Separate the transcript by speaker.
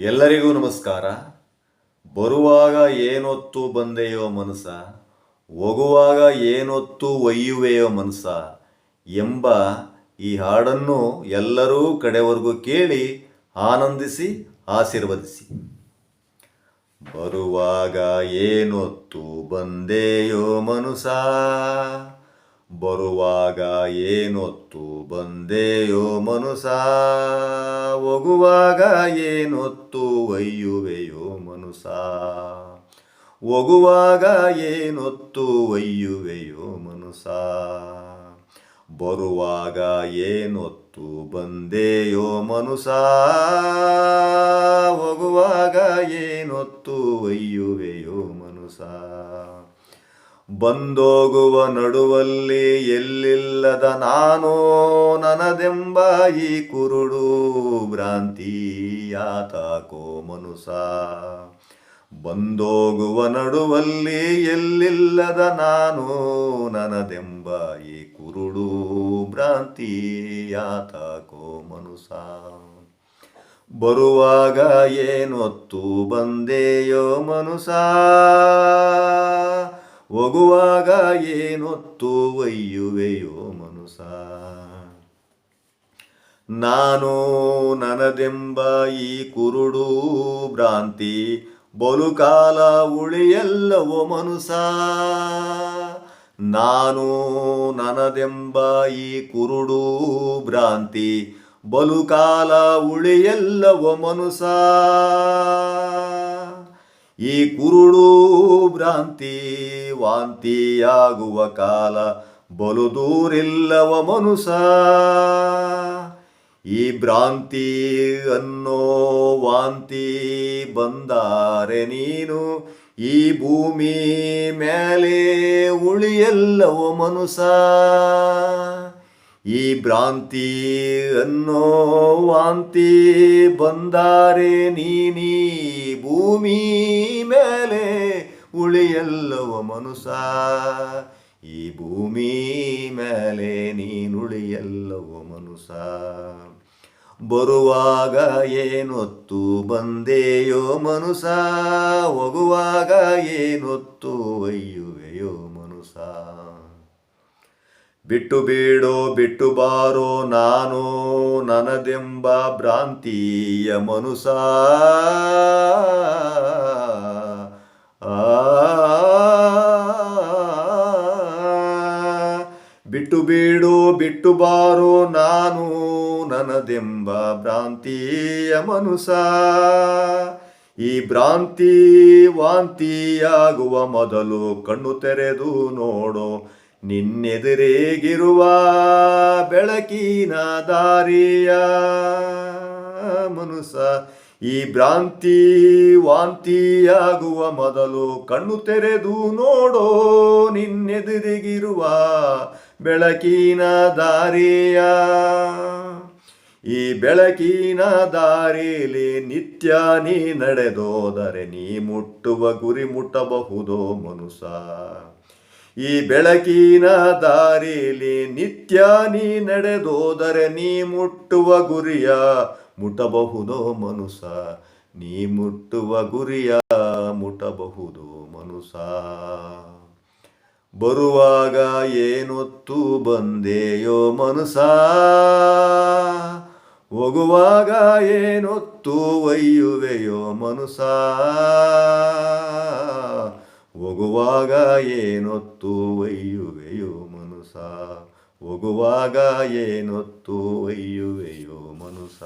Speaker 1: ಎಲ್ಲರಿಗೂ ನಮಸ್ಕಾರ. ಬರುವಾಗ ಏನೊತ್ತು ಬಂದೆಯೋ ಮನಸ ಹೋಗುವಾಗ ಏನೊತ್ತು ಒಯ್ಯುವೆಯೋ ಮನಸ ಎಂಬ ಈ ಹಾಡನ್ನು ಎಲ್ಲರೂ ಕಡೆವರೆಗೂ ಕೇಳಿ ಆನಂದಿಸಿ, ಆಶೀರ್ವದಿಸಿ. ಬರುವಾಗ ಏನೊತ್ತು ಬಂದೆಯೋ ಮನುಸ ಬರುವಾಗ ಏನೊತ್ತು ಬಂದೆಯೋ ಮನುಸ ಹೋಗುವಾಗ ಏನೊತ್ತು ಒಯ್ಯುವೆಯೋ ಮನುಸ ಹೋಗುವಾಗ ಏನೊತ್ತು ಒಯ್ಯುವೆಯೋ ಮನುಸ ಬರುವಾಗ ಏನೊತ್ತು ಬಂದೆಯೋ ಮನುಸ ಹೋಗುವಾಗ ಏನೊತ್ತು ಒಯ್ಯುವೆಯೋ ಮನುಸ ಬಂದೋಗುವ ನಡುವಲ್ಲಿ ಎಲ್ಲಿಲ್ಲದ ನಾನು ನನದೆಂಬ ಈ ಕುರುಡು ಭ್ರಾಂತಿಯಾತಾಕೋ ಮನುಸ. ಬಂದೋಗುವ ನಡುವಲ್ಲಿ ಎಲ್ಲಿಲ್ಲದ ನಾನು ನನದೆಂಬ ಈ ಕುರುಡು ಭ್ರಾಂತಿಯಾತಾಕೋ ಮನುಸ. ಬರುವಾಗ ಏನೊತ್ತು ಬಂದೆಯೋ ಮನುಸ. ಹೋಗುವಾಗ ಏನೊತ್ತು ಒಯ್ಯುವೆಯೋ ಮನುಸ ನಾನು ನನದೆಂಬ ಈ ಕುರುಡು ಭ್ರಾಂತಿ, ಬಲುಕಾಲ ಉಳಿಯಲ್ಲವೋ ಮನುಸ ನಾನು ನನದೆಂಬ ಈ ಕುರುಡು ಭ್ರಾಂತಿ, ಬಲುಕಾಲ ಉಳಿಯಲ್ಲವೋ ಮನುಸ ಈ ಕುರುಳು ಭ್ರಾಂತಿ ವಾಂತಿಯಾಗುವ ಕಾಲ ಬಲು ದೂರಿಲ್ಲವ ಮನುಸ. ಈ ಭ್ರಾಂತಿ ಅನ್ನೋ ವಾಂತಿ ಬಂದಾರೆ ನೀನು, ಈ ಭೂಮಿ ಮೇಲೆ ಉಳಿಯಲ್ಲವ ಮನುಸ. ಈ ಭ್ರಾಂತಿ ಅನ್ನೋ ವಾಂತಿ ಬಂದಾರೆ ನೀನೀ ಭೂಮಿ ಮೇಲೆ ಉಳಿಯಲ್ಲವ ಮನುಸ ಈ ಭೂಮಿ ಮೇಲೆ ನೀನುಳಿಯಲ್ಲವ ಮನುಸ ಬರುವಾಗ ಏನೊತ್ತು ಬಂದೆಯೋ ಮನುಸ ಹೋಗುವಾಗ ಏನೊತ್ತು ಒಯ್ಯುವೆಯೋ ಮನುಸ ಬಿಟ್ಟು ಬೀಡೋ, ಬಿಟ್ಟು ಬಾರೋ ನಾನು ನನದೆಂಬ ಭ್ರಾಂತಿಯ ಮನುಸ. ಬಿಟ್ಟು ಬೀಡು, ಬಿಟ್ಟು ಬಾರೋ ನಾನು ನನದೆಂಬ ಭ್ರಾಂತಿಯ ಮನುಸ. ಈ ಭ್ರಾಂತಿ ವಾಂತಿಯಾಗುವ ಮೊದಲು ಕಣ್ಣು ತೆರೆದು ನೋಡೋ ನಿನ್ನೆದುರೇಗಿರುವ ಬೆಳಕಿನ ದಾರಿಯ ಮನುಸ ಈ ಭ್ರಾಂತಿ ವಾಂತಿಯಾಗುವ ಮೊದಲು ಕಣ್ಣು ತೆರೆದು ನೋಡೋ ನಿನ್ನೆದುರಿಗಿರುವ ಬೆಳಕಿನ ದಾರಿಯ. ಈ ಬೆಳಕಿನ ದಾರಿಲಿ ನಿತ್ಯ ನೀ ನಡೆದೋದರೆ ನೀ ಮುಟ್ಟುವ ಗುರಿ ಮುಟ್ಟಬಹುದೋ ಮನುಸ ಈ ಬೆಳಕಿನ ದಾರಿಲಿ ನಿತ್ಯ ನೀ ನಡೆದೋದರೆ ನೀ ಮುಟ್ಟುವ ಗುರಿಯ ಮುಟ್ಟಬಹುದೋ ಮನುಸ ನೀ ಮುಟ್ಟುವ ಗುರಿಯ ಮುಟ್ಟಬಹುದು ಮನುಸ ಬರುವಾಗ ಏನೊತ್ತು ಬಂದೆಯೋ ಮನುಸ ಹೋಗುವಾಗ ಏನೊತ್ತು ಒಯ್ಯುವೆಯೋ ಮನುಸ ಹೋಗುವಾಗ ಏನೊತ್ತು ಒಯ್ಯುವೆಯೋ ಮನುಸ. ಹೋಗುವಾಗ ಏನೊತ್ತು ಒಯ್ಯುವೆಯೋ ಮನುಸ.